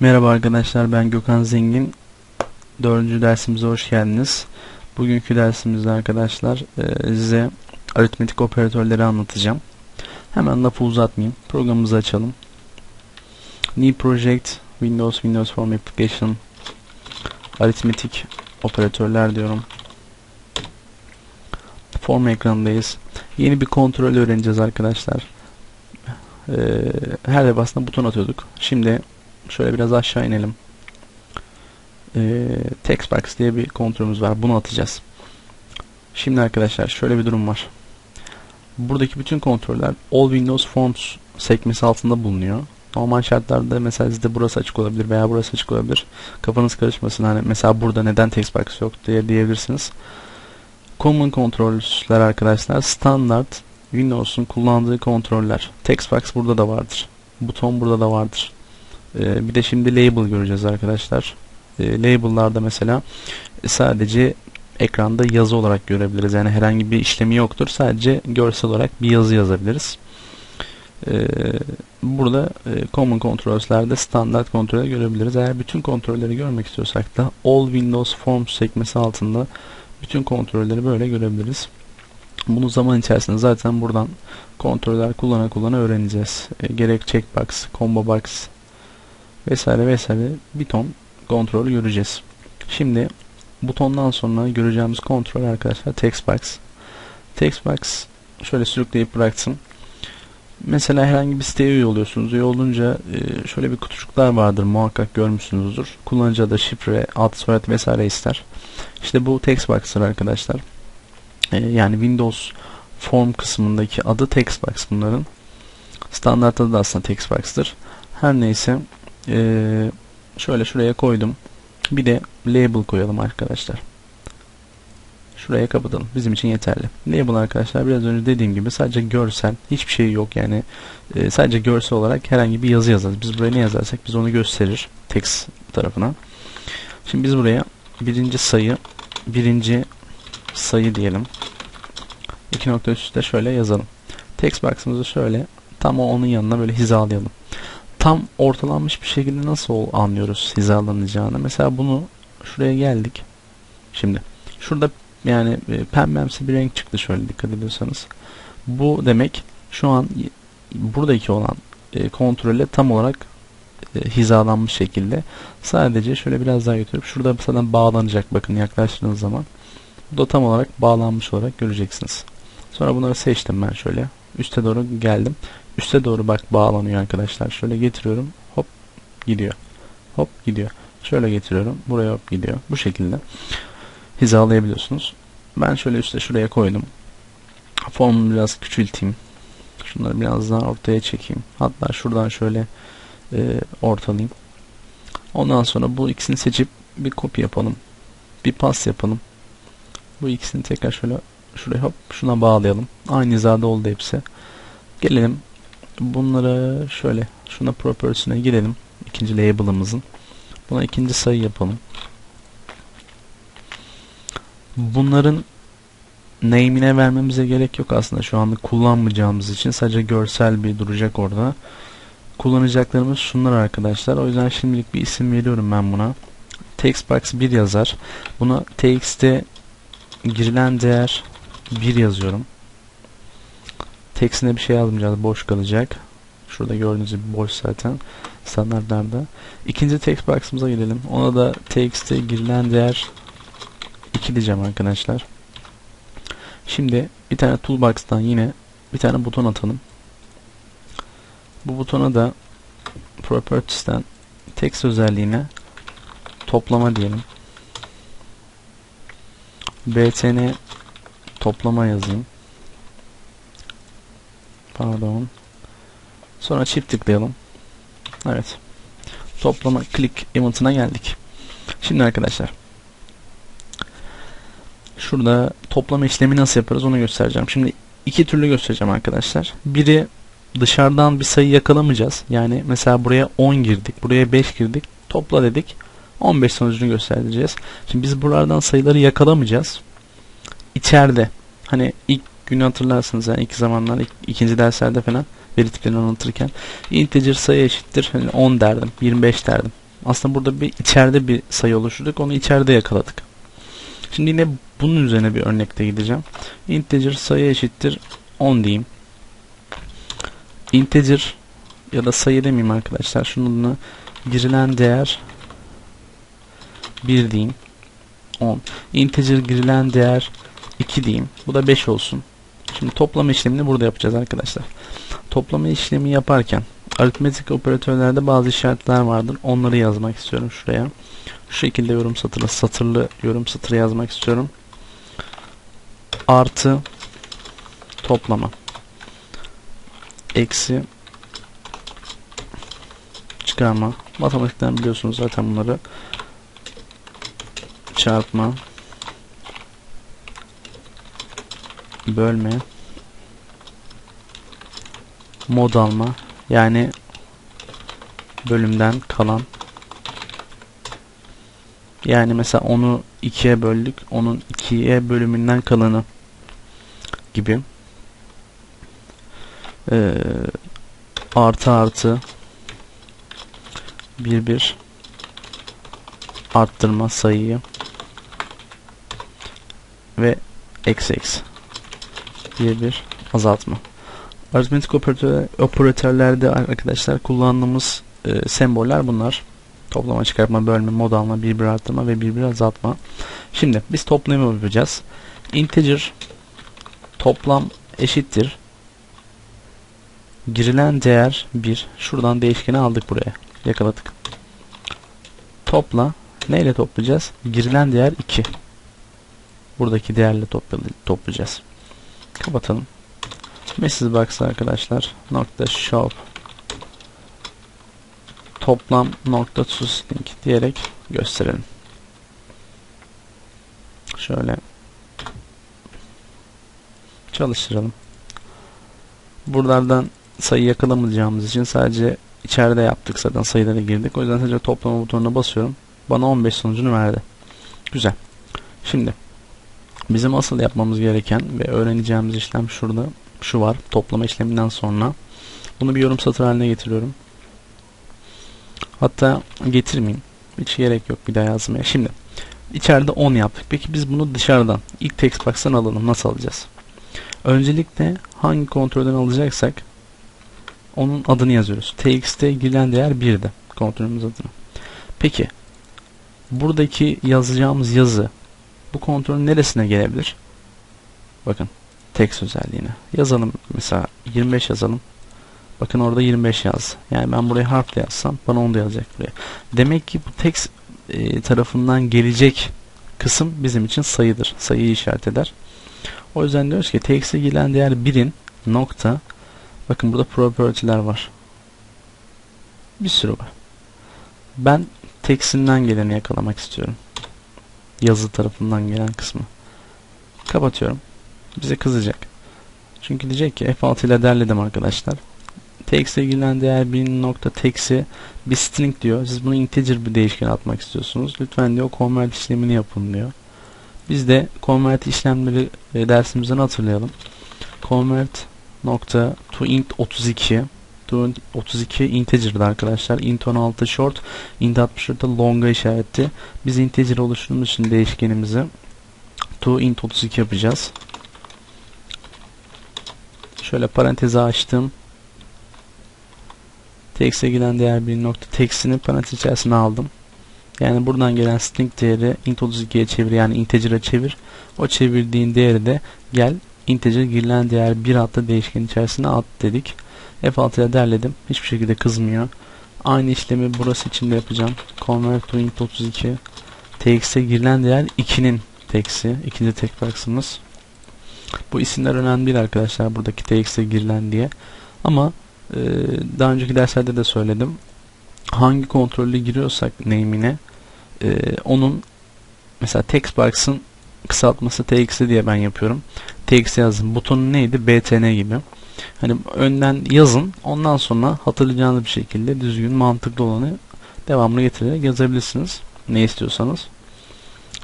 Merhaba arkadaşlar ben Gökhan Zengin. Dördüncü dersimize hoş geldiniz. Bugünkü dersimizde arkadaşlar e, size aritmetik operatörleri anlatacağım. Hemen lafı uzatmayayım. Programımızı açalım. New Project, Windows, Windows Form Application, aritmetik operatörler diyorum. Form ekranındayız. Yeni bir kontrol öğreneceğiz arkadaşlar. Ee, her defasında buton atıyorduk. Şimdi şöyle biraz aşağı inelim. Ee, Textbox diye bir kontrolümüz var. Bunu atacağız. Şimdi arkadaşlar şöyle bir durum var. Buradaki bütün kontroller All Windows Forms sekmesi altında bulunuyor. Normal şartlarda mesela sizde burası açık olabilir veya burası açık olabilir. Kafanız karışmasın. Hani mesela burada neden Textbox yok diye diyebilirsiniz. Common Controller arkadaşlar standart Windows'un kullandığı kontroller. Textbox burada da vardır. Buton burada da vardır. Ee, bir de şimdi label göreceğiz arkadaşlar. Ee, label'larda mesela sadece ekranda yazı olarak görebiliriz. Yani herhangi bir işlemi yoktur. Sadece görsel olarak bir yazı yazabiliriz. Ee, burada e, Common Controls'lerde standart kontrolü görebiliriz. Eğer bütün kontrolleri görmek istiyorsak da All Windows Forms sekmesi altında bütün kontrolleri böyle görebiliriz. Bunu zaman içerisinde zaten buradan kontroller kullana kullana öğreneceğiz. E, gerek checkbox, combo box vesaire vesaire bir ton kontrolü göreceğiz. Şimdi butondan sonra göreceğimiz kontrol arkadaşlar textbox. Textbox şöyle sürükleyip bıraksın. Mesela herhangi bir siteye üye oluyorsunuz. Üye olunca e, şöyle bir kutucuklar vardır muhakkak görmüşsünüzdür. Kullanıcı adı, şifre, ad, soyad vesaire ister. İşte bu textbox'tır arkadaşlar. E, yani Windows Form kısmındaki adı textbox bunların. Standart adı da aslında textbox'tır. Her neyse e, şöyle şuraya koydum. Bir de label koyalım arkadaşlar. Şuraya kapatalım. Bizim için yeterli. Label arkadaşlar biraz önce dediğim gibi sadece görsel. Hiçbir şey yok yani. E, sadece görsel olarak herhangi bir yazı yazarız. Biz buraya ne yazarsak biz onu gösterir. Text tarafına. Şimdi biz buraya birinci sayı birinci sayı diyelim. İki nokta üstte şöyle yazalım. Text box'ımızı şöyle tam onun yanına böyle hizalayalım. Tam ortalanmış bir şekilde nasıl anlıyoruz hizalanacağını. Mesela bunu şuraya geldik. Şimdi şurada yani e, pembemsi bir renk çıktı şöyle dikkat ediyorsanız. Bu demek şu an buradaki olan e, kontrolle tam olarak e, hizalanmış şekilde. Sadece şöyle biraz daha götürüp şurada zaten bağlanacak bakın yaklaştığınız zaman. Bu da tam olarak bağlanmış olarak göreceksiniz. Sonra bunları seçtim ben şöyle. Üste doğru geldim. Üste doğru bak bağlanıyor arkadaşlar. Şöyle getiriyorum. Hop gidiyor. Hop gidiyor. Şöyle getiriyorum. Buraya hop gidiyor. Bu şekilde hizalayabiliyorsunuz. Ben şöyle üstte şuraya koydum. Formu biraz küçülteyim. Şunları biraz daha ortaya çekeyim. Hatta şuradan şöyle e, ortalayayım. Ondan sonra bu ikisini seçip bir kopya yapalım. Bir pas yapalım. Bu ikisini tekrar şöyle şuraya hop şuna bağlayalım. Aynı hizada oldu hepsi. Gelelim bunlara şöyle şuna property'sine girelim. İkinci label'ımızın. Buna ikinci sayı yapalım. Bunların name'ine vermemize gerek yok aslında şu anda kullanmayacağımız için sadece görsel bir duracak orada. Kullanacaklarımız şunlar arkadaşlar. O yüzden şimdilik bir isim veriyorum ben buna. Textbox 1 yazar. Buna txt'e girilen değer 1 yazıyorum. Text'ine bir şey yazmayacağız. Boş kalacak. Şurada gördüğünüz gibi boş zaten. Standartlarda. İkinci text box'ımıza girelim. Ona da text'e girilen değer 2 diyeceğim arkadaşlar. Şimdi bir tane toolbox'tan yine bir tane buton atalım. Bu butona da properties'ten text özelliğine toplama diyelim. btn toplama yazayım. Pardon. Sonra çift tıklayalım. Evet. Toplama click event'ına geldik. Şimdi arkadaşlar şurada toplama işlemi nasıl yaparız onu göstereceğim. Şimdi iki türlü göstereceğim arkadaşlar. Biri dışarıdan bir sayı yakalamayacağız. Yani mesela buraya 10 girdik, buraya 5 girdik. Topla dedik. 15 sonucunu göstereceğiz. Şimdi biz buralardan sayıları yakalamayacağız. İçeride hani ilk günü hatırlarsınız yani ilk zamanlar ilk, ikinci derslerde falan veri tiplerini anlatırken integer sayı eşittir hani 10 derdim 25 derdim Aslında burada bir içeride bir sayı oluşturduk. Onu içeride yakaladık. Şimdi yine bunun üzerine bir örnekte gideceğim. Integer sayı eşittir 10 diyeyim. Integer ya da sayı demeyeyim arkadaşlar. Şunun girilen değer 1 diyeyim. 10. Integer girilen değer 2 diyeyim. Bu da 5 olsun. Şimdi toplama işlemini burada yapacağız arkadaşlar. Toplama işlemi yaparken aritmetik operatörlerde bazı işaretler vardır. Onları yazmak istiyorum şuraya. Şu şekilde yorum satırı, satırlı yorum satırı yazmak istiyorum. Artı toplama. Eksi çıkarma. Matematikten biliyorsunuz zaten bunları. Çarpma. Bölme. Mod alma. Yani bölümden kalan yani mesela onu ikiye böldük. Onun ikiye bölümünden kalanı gibi. Ee, artı artı bir bir arttırma sayıyı ve eksi eksi bir bir azaltma. Aritmetik operatör, operatörlerde arkadaşlar kullandığımız e, semboller bunlar. Toplama, çıkartma, bölme, mod alma, bir bir arttırma ve bir bir azaltma. Şimdi biz toplamı yapacağız. Integer toplam eşittir. Girilen değer 1. Şuradan değişkeni aldık buraya. Yakaladık. Topla. Neyle toplayacağız? Girilen değer 2. Buradaki değerle toplayacağız. Kapatalım. Mrs. Box arkadaşlar. Nokta shop toplam nokta toString diyerek gösterelim. Şöyle çalıştıralım. Buralardan sayı yakalamayacağımız için sadece içeride yaptık zaten sayılara girdik. O yüzden sadece toplama butonuna basıyorum. Bana 15 sonucunu verdi. Güzel. Şimdi bizim asıl yapmamız gereken ve öğreneceğimiz işlem şurada. Şu var. Toplama işleminden sonra bunu bir yorum satır haline getiriyorum. Hatta getirmeyeyim. Hiç gerek yok bir daha yazmaya. Şimdi içeride 10 yaptık. Peki biz bunu dışarıdan ilk text box'tan alalım. Nasıl alacağız? Öncelikle hangi kontrolden alacaksak onun adını yazıyoruz. txt'e girilen değer 1'de kontrolümüz adına. Peki buradaki yazacağımız yazı bu kontrolün neresine gelebilir? Bakın text özelliğine. Yazalım mesela 25 yazalım. Bakın orada 25 yaz. Yani ben buraya harfle yazsam bana onu da yazacak buraya. Demek ki bu text e, tarafından gelecek kısım bizim için sayıdır. Sayıyı işaret eder. O yüzden diyoruz ki text'e gelen değer 1'in nokta bakın burada property'ler var. Bir sürü var. Ben text'inden geleni yakalamak istiyorum. Yazı tarafından gelen kısmı. Kapatıyorum. Bize kızacak. Çünkü diyecek ki F6 ile derledim arkadaşlar text'e girilen değer bir nokta text'i bir string diyor. Siz bunu integer bir değişken atmak istiyorsunuz. Lütfen diyor convert işlemini yapın diyor. Biz de convert işlemleri e, dersimizden hatırlayalım. Convert nokta to int 32 to 32 integer'dı arkadaşlar. int 16 short, int 64 long'a işareti. Biz integer oluşturduğumuz için değişkenimizi to int 32 yapacağız. Şöyle parantezi açtım. Text'e giden değer bir nokta text'ini parantez içerisine aldım. Yani buradan gelen string değeri int32'ye çevir yani integer'e çevir. O çevirdiğin değeri de gel integer girilen değer 1 adlı değişken içerisine at dedik. F6 ile derledim. Hiçbir şekilde kızmıyor. Aynı işlemi burası için de yapacağım. Convert to int32 tx'e girilen değer 2'nin text'i. ikinci tek box'ımız. Bu isimler önemli değil arkadaşlar buradaki tx'e girilen diye. Ama ee, daha önceki derslerde de söyledim. Hangi kontrollü giriyorsak name'ine e, onun mesela textbox'ın kısaltması tx diye ben yapıyorum. tx yazın. Butonu neydi? btn gibi. Hani önden yazın. Ondan sonra hatırlayacağınız bir şekilde düzgün, mantıklı olanı devamlı getirerek yazabilirsiniz. Ne istiyorsanız.